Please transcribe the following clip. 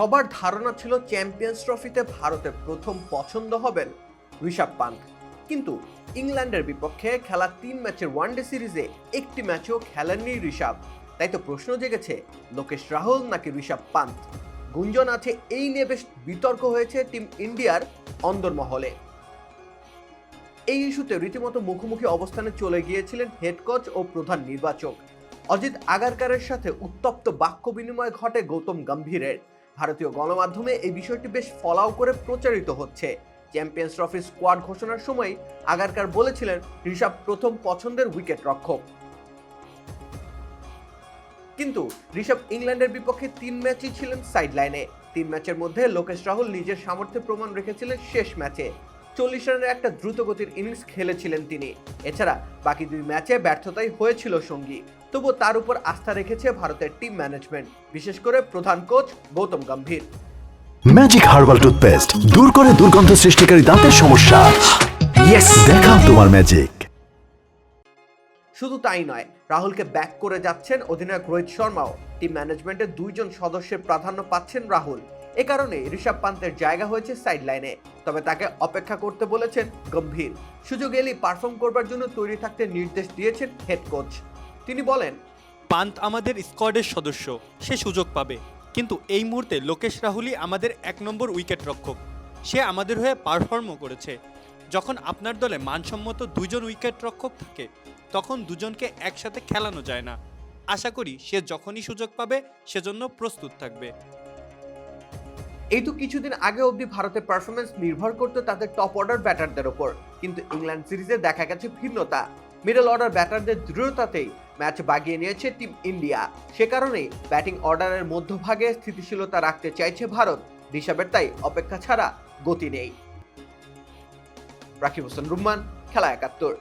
সবার ধারণা ছিল চ্যাম্পিয়ন্স ট্রফিতে ভারতের প্রথম পছন্দ হবেন ঋষভ পান্ত কিন্তু ইংল্যান্ডের বিপক্ষে খেলা তিন ম্যাচের ওয়ানডে সিরিজে একটি ম্যাচও খেলেননি ঋষভ। তাই তো প্রশ্ন জেগেছে, লোকেশ রাহুল নাকি ঋষভ পান্ত গুঞ্জন আছে, এই নিয়ে বেশ বিতর্ক হয়েছে টিম ইন্ডিয়ার অন্দরমহলে। এই ইস্যুতে রীতিমতো মুখোমুখি অবস্থানে চলে গিয়েছিলেন হেড কোচ ও প্রধান নির্বাচক। অজিত আগারকারের সাথে উত্তপ্ত বাক্য বিনিময় ঘটে গৌতম গম্ভীরের। ভারতীয় গণমাধ্যমে এই বিষয়টি বেশ ফলাও করে প্রচারিত হচ্ছে। চ্যাম্পিয়ন্স ট্রফি স্কোয়াড ঘোষণার সময় আগারকার বলেছিলেন, ঋষভ প্রথম পছন্দের উইকেট রক্ষক। কিন্তু ঋষভ ইংল্যান্ডের বিপক্ষে তিন ম্যাচই ছিলেন সাইড লাইনে তিন ম্যাচের মধ্যে লোকেশ রাহুল নিজের সামর্থ্যের প্রমাণ রেখেছিলেন শেষ ম্যাচে। চল্লিশ রানের একটা দ্রুতগতির ইনিংস খেলেছিলেন তিনি। এছাড়া বাকি দুই ম্যাচে ব্যর্থতাই হয়েছিল সঙ্গী। তবু তার উপর আস্থা রেখেছে ভারতের টিম ম্যানেজমেন্ট বিশেষ করে প্রধান coach Gautam Gambhir. Magic herbal toothpaste দূর করে দুর্গন্ধ সৃষ্টিকারী দাঁতের সমস্যা। ইয়েস দেখাও তোমার ম্যাজিক শুধু তাই নয় রাহুলকে ব্যাক করে যাচ্ছেন অধিনায়ক রোহিত শর্মাও। টিম ম্যানেজমেন্টের দুইজন সদস্যের প্রাধান্য পাচ্ছেন রাহুল। এ কারণে ঋষভ পান্তের জায়গা হয়েছে সাইড লাইনে তবে তাকে অপেক্ষা করতে বলেছেন গম্ভীর। সুযোগ এলেই পারফর্ম করবার জন্য তৈরি থাকতে নির্দেশ দিয়েছেন হেড কোচ তিনি বলেন পান্ত আমাদের স্কোয়াডের সদস্য সে সুযোগ পাবে। কিন্তু এই মুহূর্তে লোকেশ রাহুলই আমাদের এক নম্বর উইকেট রক্ষক। সে আমাদের হয়ে পারফর্মও করেছে। যখন আপনার দলে মানসম্মত দুজন উইকেট রক্ষক থাকে তখন দুজনকে একসাথে খেলানো যায় না। আশা করি সে যখনই সুযোগ পাবে সেজন্য প্রস্তুত থাকবে। এই তো কিছুদিন আগে অবধি ভারতের পারফরমেন্স নির্ভর করতো তাদের টপ অর্ডার ব্যাটারদের ওপর কিন্তু ইংল্যান্ড সিরিজে দেখা গেছে ভিন্নতা। মিডল অর্ডার ব্যাটারদের দৃঢ়তাতেই ম্যাচ বাগিয়ে নিয়েছে টিম ইন্ডিয়া। সে কারণেই ব্যাটিং অর্ডারের মধ্যভাগে স্থিতিশীলতা রাখতে চাইছে ভারত। ঋষভের তাই অপেক্ষা ছাড়া গতি নেই। রাকিব হোসেন রুম্মান, খেলা একাত্তর।